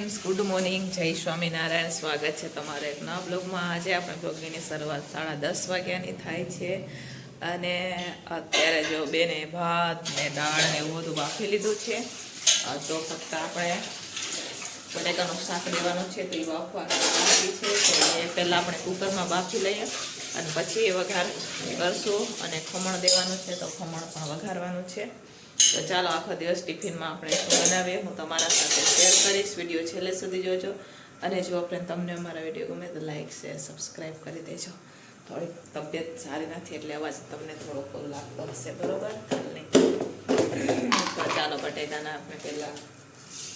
Friends good morning જય સ્વામિનારાયણ. સ્વાગત છે તમારા એક નવા બ્લોગમાં. આજે આપણે બ્લોગની શરૂઆત સાડા દસ વાગ્યાની થાય છે. અને અત્યારે જો બેને ભાત ને દાળ ને એવું બધું બાફી લીધું છે. તો ફક્ત આપણે બટેકાનું શાક લેવાનું છે, તો એ બાફવા બાકી છે. તો એ પહેલાં આપણે કુકરમાં બાફી લઈએ અને પછી એ વઘાર કરશું અને ખમણ દેવાનું છે, તો ખમણ પણ વઘારવાનું છે. તો ચાલો આખો દિવસ ટિફિનમાં આપણે શું બનાવીએ, હું તમારા સાથે શેર કરીશ વીડિયો છેલ્લે સુધી જોજો. અને જો આપણે તમને અમારા વીડિયો ગમે તો લાઈક શેર સબસ્ક્રાઈબ કરી દેજો. થોડીક તબિયત સારી નથી એટલે અવાજ તમને થોડોક લાગતો હશે, બરોબર? ચાલો બટેકાના આપણે પહેલાં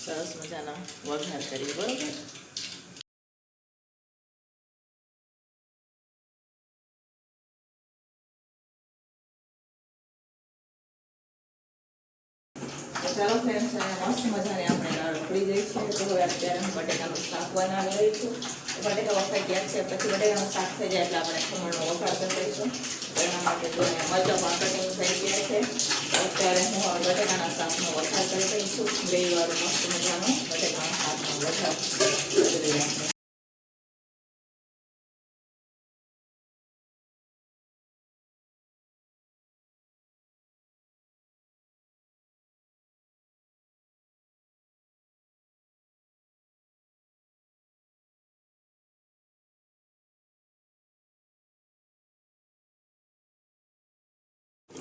સરસ મજાના વઘાર કરીએ, બરોબર? મસ્ત મજાની આપણે દાળ ઉકળી ગઈ છે. અત્યારે હું બટેકાનું શાક બનાવી રહી છું બટેકા વખાઈ ગયા છે, પછી બટેકાનું શાક થઈ જાય એટલે આપણે ખમણનો વઘાર કરી દઈશું એના માટે તો મરચાં પણ કટિંગ થઈ ગયા છે. અત્યારે હું બટેકાના શાકનો વઘાર કરી દઈશું છું ગ્રેવીવાળું મસ્ત મજાનું બટેકાના શાકનો વઘાર.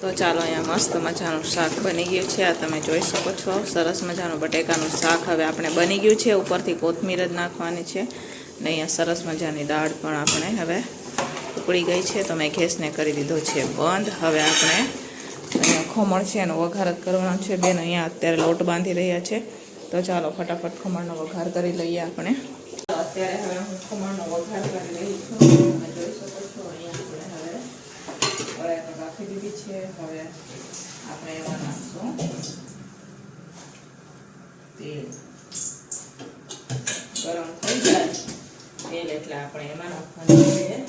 તો ચાલો અહીંયા મસ્ત મજાનું શાક બની ગયું છે. આ તમે જોઈ શકો છો. સરસ મજાનું બટેકાનું શાક હવે આપણે બની ગયું છે. ઉપરથી કોથમીર જ નાખવાની છે. ને અહીંયા સરસ મજાની દાળ પણ આપણે હવે ઉકળી ગઈ છે. તો મેં ગેસને કરી દીધો છે બંધ. હવે આપણે અહીંયા ખમણ છે એનો વઘાર કરવાનો છે. બેન અહીંયા અત્યારે લોટ બાંધી રહ્યા છે. તો ચાલો ફટાફટ ખમણનો વઘાર કરી લઈએ આપણે. અત્યારે હવે હું ખમણનો વઘાર કરી રહી છું. જોઈ શકો અહીંયા આપણે હવે કડાઈ છે, હવે આપણે એમાં નાખશું. તેલ. ગરમ થઈ જાય. તેલ એટલે આપણે એમાં નાખવાનું છે.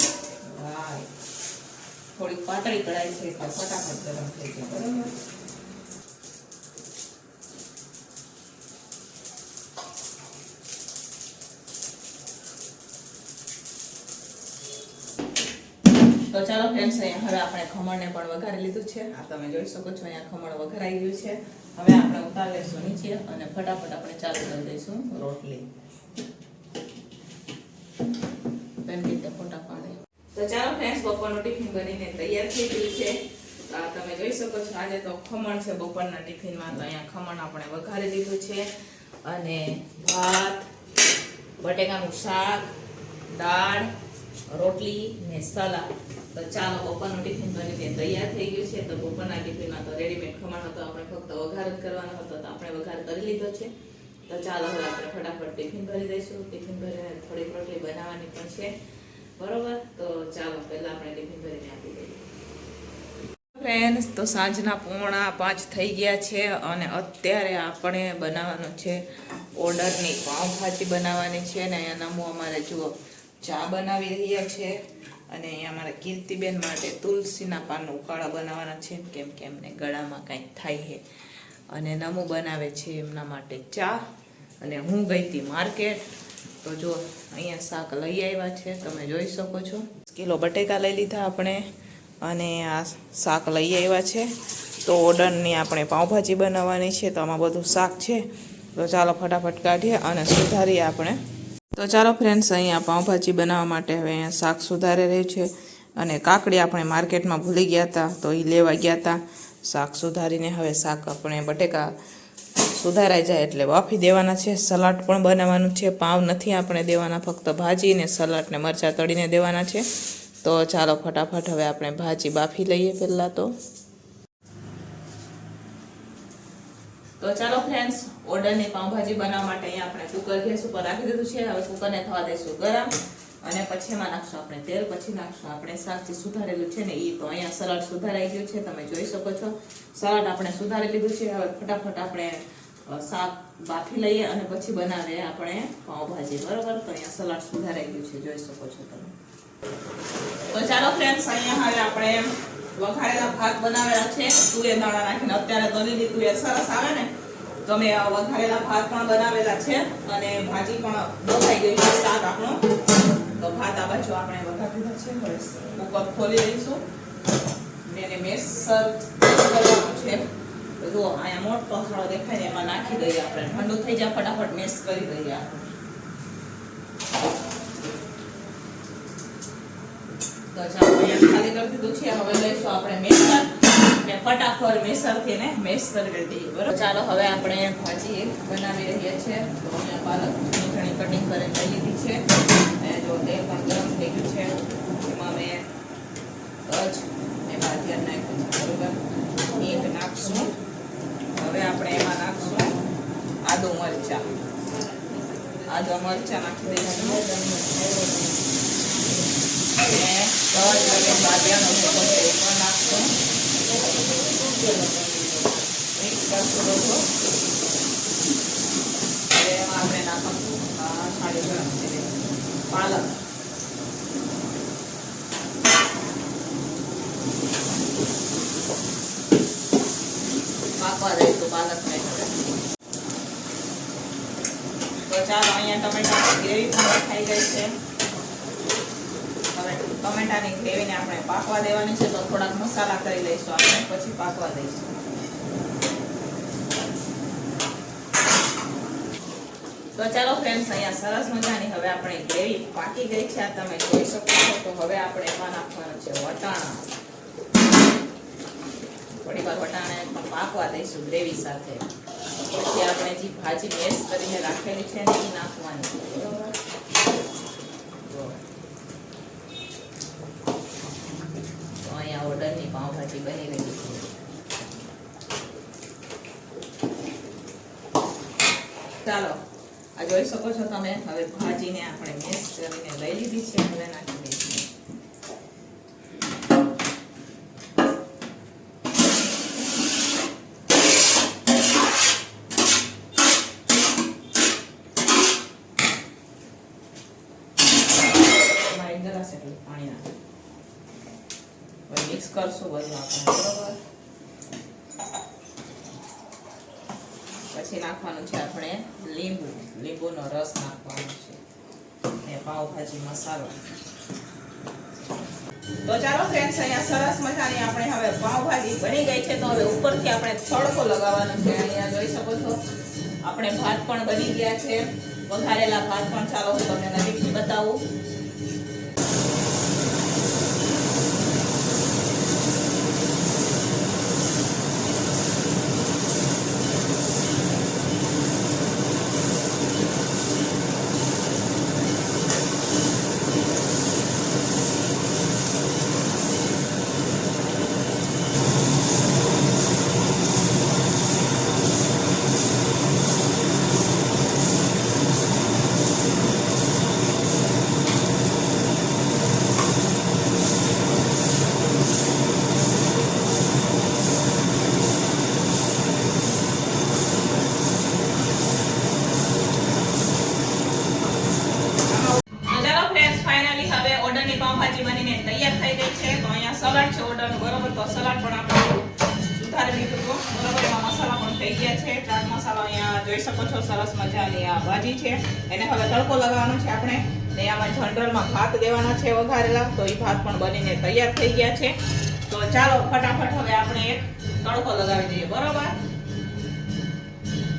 થોડીક પાતળી કડાઈ છે એટલે ફટાફટ ગરમ થઈ જાય. બરાબર? ચાલો ફ્રેન્ડ્સ અહીંયા હવે આપણે ખમણને પણ વઘારી લીધું છે. આ તમે જોઈ શકો છો, અહીંયા ખમણ વઘારાઈ ગયું છે. હવે આપણે ઉતારી લઈશું નીચે અને ફટાફટ આપણે ચાલુ કરી દઈશું રોટલી. તો ચાલો ફ્રેન્ડ્સ બપોરનું ટિફિન બનીને તૈયાર થઈ ગયું છે. આ તમે જોઈ શકો છો, આજે તો ખમણ છે બપોરના ટિફિનમાં, તો અહીંયા ખમણ આપણે વઘારી દીધું છે. અને ભાત, બટેકાનું શાક, દાળ, રોટલી ને સલાડ. તો ચાલો બપોરનું ટિફિન બનીને તૈયાર થઈ ગયું છે. તો બપોરના ટિફિનમાં તો રેડીમેડ ખમણ હતો, આપણે ફક્ત વઘાર જ કરવાનો હતો, તો આપણે વઘાર કરી લીધો છે. તો ચાલો હવે આપણે ફટાફટ ટિફિન ભરી દઈશું. ટિફિન ભરીને થોડીક રોટલી બનાવવાની પણ છે. બરોબર? તો ચાલો, પહેલાં આપણે ટિફિન ભરીને આપી દઈએ. ફ્રેન્ડ્સ તો સાંજના પોણા પાંચ થઈ ગયા છે અને અત્યારે આપણે બનાવવાનું છે ઓર્ડરની પાઉંભાજી બનાવવાની છે ને અહીંયા નમો અમારે જુઓ, ચા બનાવી રહ્યા છે. અને અમારા કીર્તિબેન માટે તુલસીના પાનનું ઉકાળા બનાવવાના છે, કેમ કે એમને ગળામાં કાંઈક થાય છે. અને નમુ બનાવે છે એમના માટે ચા. અને હું ગઈ હતી માર્કેટ. તો જો અહીંયા શાક લઈ આવ્યા છે, તમે જોઈ શકો છો. કિલો બટેકા લઈ લીધા આપણે. અને આ શાક લઈ આવ્યા છે. તો ઓર્ડરની આપણે પાઉંભાજી બનાવવાની છે, તો આમાં બધું શાક છે. તો ચાલો ફટાફટ કાઢીએ અને સુધારીએ આપણે. તો ચાલો ફ્રેન્ડ્સ અહીંયા પાઉંભાજી બનાવવા માટે હવે અહીંયા શાક સુધારી રહ્યું છે અને કાકડી આપણે માર્કેટમાં ભૂલી ગયા હતા, તો એ લેવા ગયા હતા. શાક સુધારીને હવે શાક આપણે બટેકા સુધારાઈ જાય એટલે બાફી દેવાના છે, સલાડ પણ બનાવવાનું છે, પાવ નથી આપણે દેવાના, ફક્ત ભાજી ને સલાડ ને મરચાં તળીને દેવાના છે. તો ચાલો ફટાફટ હવે આપણે ભાજી બાફી લઈએ પહેલાં તો. તો ચાલો ફ્રેન્ડ્સ ઓર્ડરની પાઉંભાજી બનાવવા માટે અહીંયા આપણે કુકર ગેસ ઉપર રાખી દીધું છે. હવે કુકરને થવા દઈશું ગરમ અને પછી એમાં નાખશું આપણે તેલ, પછી નાખશું આપણે શાક જે સુધારેલું છે ને એ તો અહીંયા સલાડ સુધારાઈ ગયું છે, તમે જોઈ શકો છો. સલાડ આપણે સુધારી લીધું છે. હવે ફટાફટ આપણે શાક બાફી લઈએ અને પછી બનાવીએ આપણે પાઉંભાજી. બરોબર? તો અહીંયા સલાડ સુધારાઈ ગયું છે. જોઈ શકો છો તમે. તો ચાલો ફ્રેન્ડ્સ અહીંયા હવે આપણે વઘારેલા ભાત બનાવેલા છે. તુવેર દાણા નાખીને અત્યારે તો લીલી તુવેર સરસ આવે ને તો મેં વઘારેલા ભાત પણ બનાવેલા છે અને ભાજી પણ બફાઈ ગઈ છે શાક આપણો. તો ભાત આ બાજુ આપણે વઘારી દીધા છે. કુકર ખોલી દઈશું ને એને મેસર કરવાનું છે. જુઓ અહીંયા મોટો થાળો દેખાય ને એમાં નાખી દઈએ આપણે. ઠંડુ થઈ જાય, ફટાફટ મેસ કરી દઈએ આપણે. તો ચાલો, અહીંયા ખાલી કરી દીધું છે. હવે લઈશું આપણે મેસર. ને ફટાફટ મેસરથી ને મેસ કરી દઈએ, બરોબર? ચાલો, હવે આપણે ભાજી બનાવી રહ્યા છીએ. અહીંયા પાલક, ઘણી કટિંગ કરીને લીધી છે અને જો તેલ પણ ગરમ થઈ ગયું છે એમાં મેં તજ ને બાદિયાર નાખ્યું છે બરોબર હિંગ નાખશું હવે આપણે એમાં નાખશું આદુ મરચા આદુ મરચા નાખી દઈશું અને તજ અને બાદિયાનો ભૂકો છે એ પણ નાખશું મિક્સ કરશું બધું હવે એમાં આપણે નાખશું આ થાળી ગરમ થઈ ગઈ. પાલક પાકવા દઈશું પાલકને હવે. તો ચાલો, અહીંયા ટમેટાની ગ્રેવી પણ થઈ ગઈ છે હવે ટમેટાની ગ્રેવીને આપણે પાકવા દેવાની છે, તો થોડાક મસાલા કરી લઈશું આપણે, પછી પાકવા દઈશું. તો ચાલો ફ્રેન્ડ્સ અહીંયા સરસ મજાની હવે આપણે ગ્રેવી પાકી ગઈ છે, આ તમે જોઈ શકો છો. તો હવે આપણે એમાં નાખવાનું છે વટાણા. થોડી વાર પણ પાકવા દઈશું ગ્રેવી સાથે. પછી આપણે જે ભાજી મેશ કરીને રાખેલી છે એ નાખવાની છે બરોબર જો. તો પાવભાજી બની રહી છે ચાલો, આ જોઈ શકો છો તમે, હવે ભાજીને આપણે મેશ કરીને લઈ લીધી છે, હવે નાખી દઈશું. પાણી નાખી મિક્સ કરશું બધું આપણે, બરોબર? પછી નાખવાનું છે આપણે લીંબુ. લીંબુનો રસ નાખવાનો છે. ને પાઉભાજી મસાલો. તો ચાલો ફ્રેન્ડ્સ અહીંયા સરસ મજાની આપણે હવે પાવભાજી બની ગઈ છે. તો હવે ઉપરથી આપણે તડકો લગાવવાનો છે. અહીંયા જોઈ શકો છો. આપણે ભાત પણ બની ગયા છે. વઘારેલા ભાત પણ ચાલો હું તમને નજીકથી બતાવું તો ચાલો ફ્રેન્ડ્સ ફાઇનલી હવે ઓર્ડરની પાવભાજી બનીને તૈયાર થઈ ગઈ છે તો અહીંયા સલાડ છે ઓર્ડરનું બરોબર તો સલાડ પણ આપણે સુધારી લીધું હતું બરોબર એમાં મસાલા પણ થઈ ગયા છે, ચાટ મસાલો અહીંયા જોઈ શકો છો, સરસ મજાની આ ભાજી છે. એને હવે તડકો લગાવવાનો છે આપણે. ને આમાં જનરલમાં ભાત દેવાના છે વઘારેલા, તો એ ભાત પણ બનીને તૈયાર થઈ ગયા છે. તો ચાલો, ફટાફટ હવે આપણે એક તડકો લગાવી દઈએ, બરોબર?